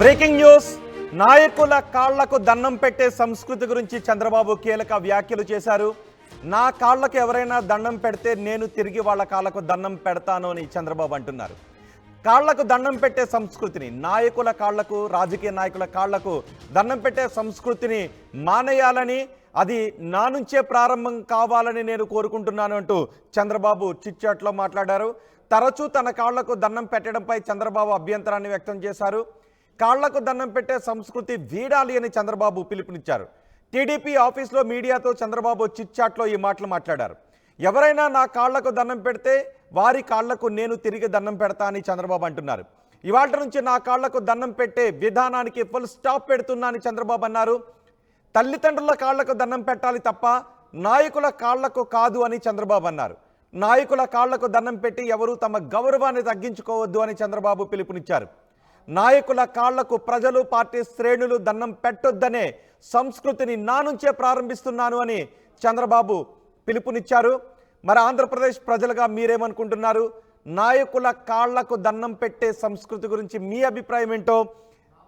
Breaking news. నాయకుల కాళ్ళకు దండం పెట్టే సంస్కృతి గురించి చంద్రబాబు కీలక వ్యాఖ్యలు చేశారు. నా కాళ్ళకు ఎవరైనా దండం పెడితే నేను తిరిగి వాళ్ళ కాళ్ళకు దండం పెడతాను అని చంద్రబాబు అంటున్నారు. కాళ్ళకు దండం పెట్టే సంస్కృతిని నాయకుల కాళ్ళకు రాజకీయ నాయకుల కాళ్ళకు దండం పెట్టే సంస్కృతిని మానేయాలని అది నా నుంచే ప్రారంభం కావాలని నేను కోరుకుంటున్నాను అంటూ చంద్రబాబు చిట్చాట్లో మాట్లాడారు. తరచూ తన కాళ్ళకు దండం పెట్టడంపై చంద్రబాబు అభ్యంతరాన్ని వ్యక్తం చేశారు. కాళ్ళకు దండం పెట్టే సంస్కృతి వీడాలి అని చంద్రబాబు పిలుపునిచ్చారు. టీడీపీ ఆఫీస్లో మీడియాతో చంద్రబాబు చిట్చాట్లో ఈ మాటలు మాట్లాడారు. ఎవరైనా నా కాళ్ళకు దండం పెడితే వారి కాళ్ళకు నేను తిరిగి దండం పెడతా అని చంద్రబాబు అంటున్నారు. ఇవాళ నుంచి నా కాళ్ళకు దండం పెట్టే విధానానికి ఫుల్ స్టాప్ పెడుతున్నా అని చంద్రబాబు అన్నారు. తల్లిదండ్రుల కాళ్ళకు దండం పెట్టాలి తప్ప నాయకుల కాళ్ళకు కాదు అని చంద్రబాబు అన్నారు. నాయకుల కాళ్ళకు దండం పెట్టి ఎవరూ తమ గౌరవాన్ని తగ్గించుకోవద్దు అని చంద్రబాబు పిలుపునిచ్చారు. నాయకుల కాళ్ళకు ప్రజలు పార్టీ శ్రేణులు దండం పెట్టొద్దనే సంస్కృతిని నా నుంచే ప్రారంభిస్తున్నాను అని చంద్రబాబు పిలుపునిచ్చారు. మరి ఆంధ్రప్రదేశ్ ప్రజలుగా మీరేమనుకుంటున్నారు? నాయకుల కాళ్ళకు దండం పెట్టే సంస్కృతి గురించి మీ అభిప్రాయం ఏంటో?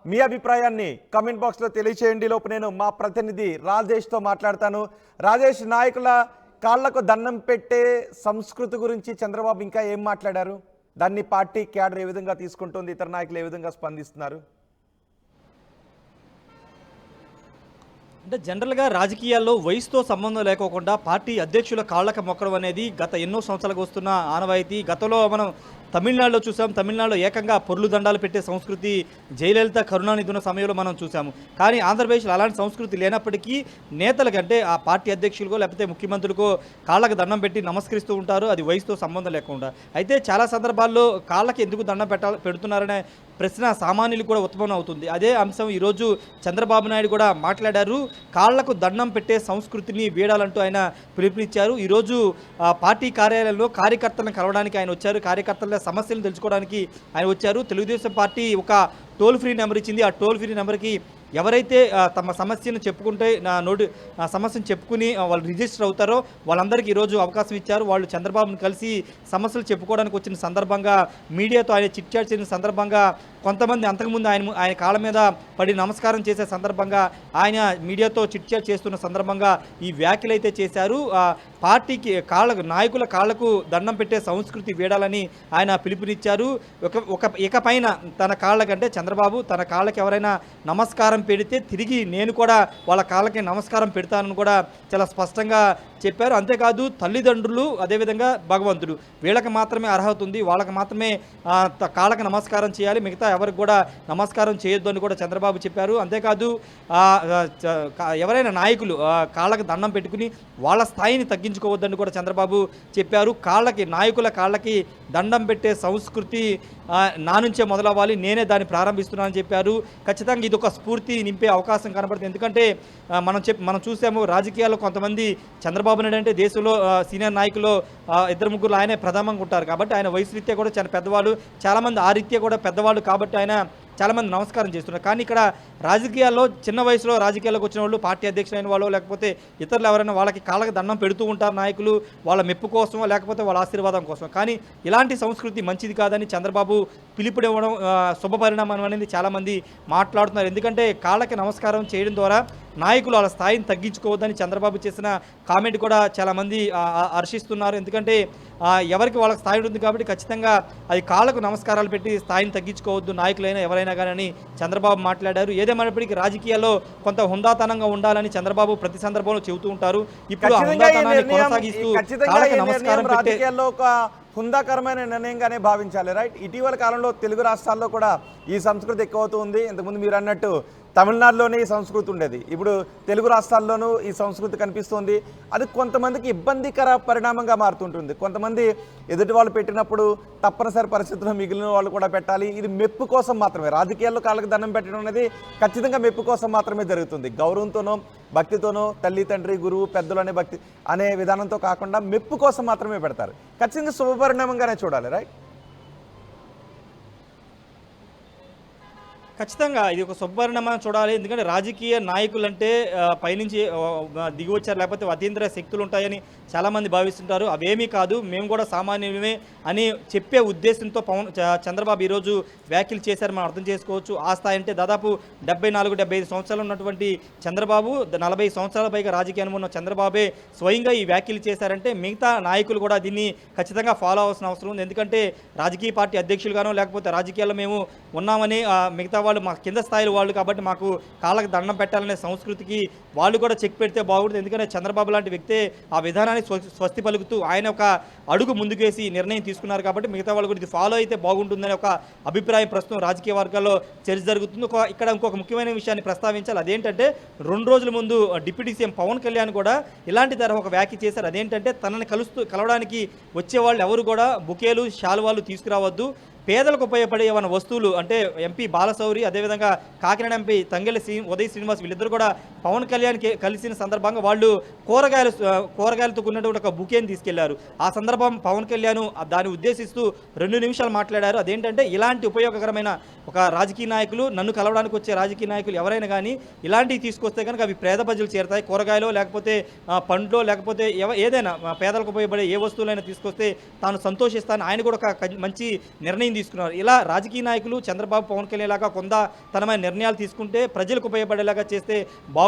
మీ అభిప్రాయాన్ని కమెంట్ బాక్స్లో తెలియచేయండి. లోపు నేను మా ప్రతినిధి రాజేష్తో మాట్లాడతాను. రాజేష్ నాయకుల కాళ్ళకు దండం పెట్టే సంస్కృతి గురించి చంద్రబాబు ఇంకా ఏం మాట్లాడారు? దాన్ని పార్టీ క్యాడర్ ఏ విధంగా తీసుకుంటుంది ఇతర నాయకులు ఏ విధంగా స్పందిస్తున్నారు? అంటే జనరల్గా రాజకీయాల్లో వయసుతో సంబంధం లేకోకుండా పార్టీ అధ్యక్షుల కాళ్ళక మొక్కడం అనేది గత ఎన్నో సంవత్సరాలకు వస్తున్న ఆనవాయితీ. గతంలో మనం తమిళనాడులో చూసాం. తమిళనాడులో ఏకంగా పొర్లు దండాలు పెట్టే సంస్కృతి జయలలిత కరుణానిధి ఉన్న సమయంలో మనం చూసాము. కానీ ఆంధ్రప్రదేశ్లో అలాంటి సంస్కృతి లేనప్పటికీ నేతలకంటే ఆ పార్టీ అధ్యక్షులకో లేకపోతే ముఖ్యమంత్రులకో కాళ్ళకు దండం పెట్టి నమస్కరిస్తూ ఉంటారు. అది వయసుతో సంబంధం లేకుండా. అయితే చాలా సందర్భాల్లో కాళ్ళకి ఎందుకు దండం పెట్టాలి పెడుతున్నారనే ప్రశ్న సామాన్యులు కూడా ఉత్పన్నం అవుతుంది. అదే అంశం ఈరోజు చంద్రబాబు నాయుడు కూడా మాట్లాడారు. కాళ్ళకు దండం పెట్టే సంస్కృతిని వీడాలంటూ ఆయన పిలుపునిచ్చారు. ఈరోజు పార్టీ కార్యాలయంలో కార్యకర్తలను కలవడానికి ఆయన వచ్చారు. కార్యకర్తల సమస్యలను తెలుసుకోవడానికి ఆయన వచ్చారు. తెలుగుదేశం పార్టీ ఒక టోల్ ఫ్రీ నెంబర్ ఇచ్చింది. ఆ టోల్ ఫ్రీ నెంబర్కి ఎవరైతే తమ సమస్యను చెప్పుకుంటే నా నోటి సమస్యను చెప్పుకుని వాళ్ళు రిజిస్టర్ అవుతారో వాళ్ళందరికీ ఈరోజు అవకాశం ఇచ్చారు. వాళ్ళు చంద్రబాబును కలిసి సమస్యలు చెప్పుకోవడానికి వచ్చిన సందర్భంగా మీడియాతో ఆయన చిట్చాట్ చేసిన సందర్భంగా కొంతమంది అంతకుముందు ఆయన ఆయన కాళ్ళ మీద పడి నమస్కారం చేసే సందర్భంగా ఆయన మీడియాతో చిట్చాట్ చేస్తున్న సందర్భంగా ఈ వ్యాఖ్యలు అయితే చేశారు. పార్టీకి కాళ్ళకు నాయకుల కాళ్ళకు దండం పెట్టే సంస్కృతి వీడాలని ఆయన పిలుపునిచ్చారు. ఒక ఒక ఇకపైన తన కాళ్ళకంటే చంద్రబాబు తన కాళ్ళకి ఎవరైనా నమస్కారం పెడితే తిరిగి నేను కూడా వాళ్ళ కాళ్ళకి నమస్కారం పెడతానని కూడా చాలా స్పష్టంగా చెప్పారు. అంతేకాదు తల్లిదండ్రులు అదేవిధంగా భగవంతుడు. వీళ్ళకి మాత్రమే అర్హత ఉంది. వాళ్ళకి మాత్రమే కాళ్ళకి నమస్కారం చేయాలి. మిగతా ఎవరికి కూడా నమస్కారం చేయొద్దు అని కూడా చంద్రబాబు చెప్పారు. అంతేకాదు ఎవరైనా నాయకులు కాళ్ళకి దండం పెట్టుకుని వాళ్ళ స్థాయిని తగ్గించుకోవద్దని కూడా చంద్రబాబు చెప్పారు. కాళ్ళకి నాయకుల కాళ్ళకి దండం పెట్టే సంస్కృతి నా నుంచే మొదలవ్వాలి. నేనే దాన్ని ప్రారంభిస్తున్నానని చెప్పారు. ఖచ్చితంగా ఇది ఒక స్ఫూర్తి నింపే అవకాశం కనబడుతుంది. ఎందుకంటే మనం చెప్ మనం చూసాము రాజకీయాల్లో కొంతమంది చంద్రబాబు నాయుడు అంటే దేశంలో సీనియర్ నాయకులు ఇద్దరు ముగ్గురు ఆయనే ప్రధానంగా ఉంటారు. కాబట్టి ఆయన వయసు రీత్యా కూడా చాలా పెద్దవాళ్ళు చాలామంది ఆ రీత్యా కూడా పెద్దవాళ్ళు కాబట్టి ఆయన చాలామంది నమస్కారం చేస్తున్నారు. కానీ ఇక్కడ రాజకీయాల్లో చిన్న వయసులో రాజకీయాల్లోకి వచ్చిన వాళ్ళు పార్టీ అధ్యక్షులైన వాళ్ళు లేకపోతే ఇతరులు ఎవరైనా వాళ్ళకి కాళ్ళకి దండం పెడుతూ ఉంటారు నాయకులు వాళ్ళ మెప్పు కోసం లేకపోతే వాళ్ళ ఆశీర్వాదం కోసం కానీ ఇలాంటి సంస్కృతి మంచిది కాదని చంద్రబాబు పిలుపునివ్వడం శుభపరిణామం శుభ పరిణామం అనేది చాలామంది మాట్లాడుతున్నారు. ఎందుకంటే కాళ్ళకి నమస్కారం చేయడం ద్వారా నాయకులు వాళ్ళ స్థాయిని తగ్గించుకోవద్దని చంద్రబాబు చేసిన కామెంట్ కూడా చాలామంది హర్షిస్తున్నారు. ఎందుకంటే ఎవరికి వాళ్ళకి స్థాయి ఉంటుంది కాబట్టి ఖచ్చితంగా అది కాళ్ళకు నమస్కారాలు పెట్టి స్థాయిని తగ్గించుకోవద్దు నాయకులైనా ఎవరైనా కానీ చంద్రబాబు మాట్లాడారు. ఏదేమైనప్పటికీ రాజకీయాల్లో కొంత హుందాతనంగా ఉండాలని చంద్రబాబు ప్రతి సందర్భంలో చెబుతూ ఉంటారు. ఇప్పుడు ఆ హుందాతనాన్ని కొనసాగిస్తూ కాళ్ళకి నమస్కారం పెట్టే హుందాకరమైన నిర్ణయంగానే భావించాలి రైట్? ఇటీవల కాలంలో తెలుగు రాష్ట్రాల్లో కూడా ఈ సంస్కృతి ఎక్కువ అవుతుంది ఇంతకుముందు మీరు అన్నట్టు తమిళనాడులోనే ఈ సంస్కృతి ఉండేది. ఇప్పుడు తెలుగు రాష్ట్రాల్లోనూ ఈ సంస్కృతి కనిపిస్తుంది. అది కొంతమందికి ఇబ్బందికర పరిణామంగా మారుతుంటుంది. కొంతమంది ఎదుటి వాళ్ళు పెట్టినప్పుడు తప్పనిసరి పరిస్థితుల్లో మిగిలిన వాళ్ళు కూడా పెట్టాలి. ఇది మెప్పు కోసం మాత్రమే. రాజకీయాల్లో కాళ్ళకి దండం పెట్టడం అనేది ఖచ్చితంగా మెప్పు కోసం మాత్రమే జరుగుతుంది. గౌరవంతోనో భక్తితోనో తల్లి తండ్రి గురువు పెద్దలు అనే భక్తి అనే విధానంతో కాకుండా మెప్పు కోసం మాత్రమే పెడతారు. ఖచ్చితంగా శుభపరిణామంగానే చూడాలి. రైట్? ఖచ్చితంగా ఇది ఒక సుపరిణామం చూడాలి. ఎందుకంటే రాజకీయ నాయకులు అంటే పైనుంచి ఆ, లేకపోతే అతీంద్ర శక్తులు ఉంటాయని చాలామంది భావిస్తుంటారు. అవేమీ కాదు. మేము కూడా సామాన్యమే అని చెప్పే ఉద్దేశంతో పవన్ చ- చంద్రబాబు ఈరోజు వ్యాఖ్యలు చేశారు. మనం అర్థం చేసుకోవచ్చు. ఆ స్థాయి అంటే దాదాపు డెబ్బై నాలుగు డెబ్బై ఐదు సంవత్సరాలు ఉన్నటువంటి చంద్రబాబు నలభై సంవత్సరాల పైగా రాజకీయ అనుభవం ఉన్న చంద్రబాబే స్వయంగా ఈ వ్యాఖ్యలు చేశారంటే మిగతా నాయకులు కూడా దీన్ని ఖచ్చితంగా ఫాలో అవ్వాల్సిన అవసరం ఉంది. ఎందుకంటే రాజకీయ పార్టీ అధ్యక్షులుగానో లేకపోతే రాజకీయాల్లో మేము ఉన్నామని మిగతా వాళ్ళు మా కింద స్థాయిలో వాళ్ళు కాబట్టి మాకు కాళ్ళకి దండం పెట్టాలనే సంస్కృతికి వాళ్ళు కూడా చెక్ పెడితే బాగుంటుంది. ఎందుకంటే చంద్రబాబు లాంటి వ్యక్తే ఆ విధానాన్ని స్వ- స్వస్తి పలుకుతూ ఆయన ఒక అడుగు ముందుకేసి నిర్ణయం తీసుకున్నారు కాబట్టి మిగతా వాళ్ళు కూడా ఇది ఫాలో అయితే బాగుంటుందనే ఒక అభిప్రాయం ప్రస్తుతం రాజకీయ వర్గాల్లో చర్చ జరుగుతుంది. ఒక ఇక్కడ ఇంకొక ముఖ్యమైన విషయాన్ని ప్రస్తావించాలి. అదేంటంటే రెండు రోజుల ముందు డిప్యూటీ సీఎం పవన్ కళ్యాణ్ కూడా ఇలాంటి తరహా ఒక వ్యాఖ్య చేశారు. అదేంటంటే తనని కలుస్తూ కలవడానికి వచ్చే వాళ్ళు ఎవరు కూడా బుకేలు శాలువాలు తీసుకురావద్దు. పేదలకు ఉపయోగపడే ఏమైనా వస్తువులు అంటే ఎంపీ బాలశౌరి అదేవిధంగా కాకినాడ ఎంపీ తంగెళ్ళ శ్రీ ఉదయ్ శ్రీనివాస్ వీళ్ళిద్దరు కూడా పవన్ కళ్యాణ్కి కలిసిన సందర్భంగా వాళ్ళు కూరగాయలు కూరగాయలతో ఉన్నటువంటి ఒక బుకేని తీసుకెళ్ళారు. ఆ సందర్భం పవన్ కళ్యాణ్ దాన్ని ఉద్దేశిస్తూ రెండు నిమిషాలు మాట్లాడారు. అదేంటంటే ఇలాంటి ఉపయోగకరమైన ఒక రాజకీయ నాయకులు నన్ను కలవడానికి వచ్చే రాజకీయ నాయకులు ఎవరైనా కానీ ఇలాంటివి తీసుకొస్తే కనుక అవి పేద ప్రజలు చేరుతాయి. కూరగాయలు లేకపోతే పండ్లో లేకపోతే ఏదైనా పేదలకు ఉపయోగపడే ఏ వస్తువులైనా తీసుకొస్తే తాను సంతోషిస్తాను. ఆయన కూడా ఒక మంచి నిర్ణయం తీసుకున్నారు. ఇలా రాజకీయ నాయకులు చంద్రబాబు పవన్ కళ్యాణ్ లాగా కొంత తనమైన నిర్ణయాలు తీసుకుంటే ప్రజలకు ఉపయోగపడేలాగా చేస్తే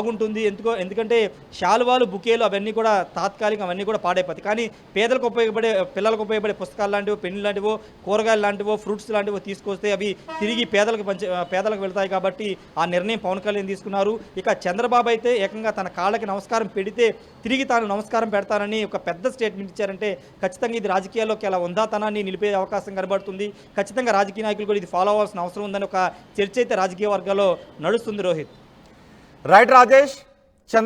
బాగుంటుంది. ఎందుకో ఎందుకంటే శాలువాలు బుకేలు అవన్నీ కూడా తాత్కాలికం అవన్నీ కూడా పాడైపోతాయి. కానీ పేదలకు ఉపయోగపడే పిల్లలకు ఉపయోగపడే పుస్తకాలు లాంటివో పెన్ను లాంటివో కూరగాయలు లాంటివో ఫ్రూట్స్ లాంటివో తీసుకొస్తే అవి తిరిగి పేదలకు పంచ పేదలకు వెళ్తాయి కాబట్టి ఆ నిర్ణయం పవన్ కళ్యాణ్ తీసుకున్నారు. ఇక చంద్రబాబు అయితే ఏకంగా తన కాళ్ళకి నమస్కారం పెడితే తిరిగి తాను నమస్కారం పెడతానని ఒక పెద్ద స్టేట్మెంట్ ఇచ్చారంటే ఖచ్చితంగా ఇది రాజకీయాల్లోకి అలా ఉందాతనాన్ని నిలిపే అవకాశం కనబడుతుంది. ఖచ్చితంగా రాజకీయ నాయకులు కూడా ఇది ఫాలో అవ్వాల్సిన అవసరం ఉందని ఒక చర్చ అయితే రాజకీయ వర్గాల్లో నడుస్తుంది రోహిత్. రైట్ రాజేష్ చంద్ర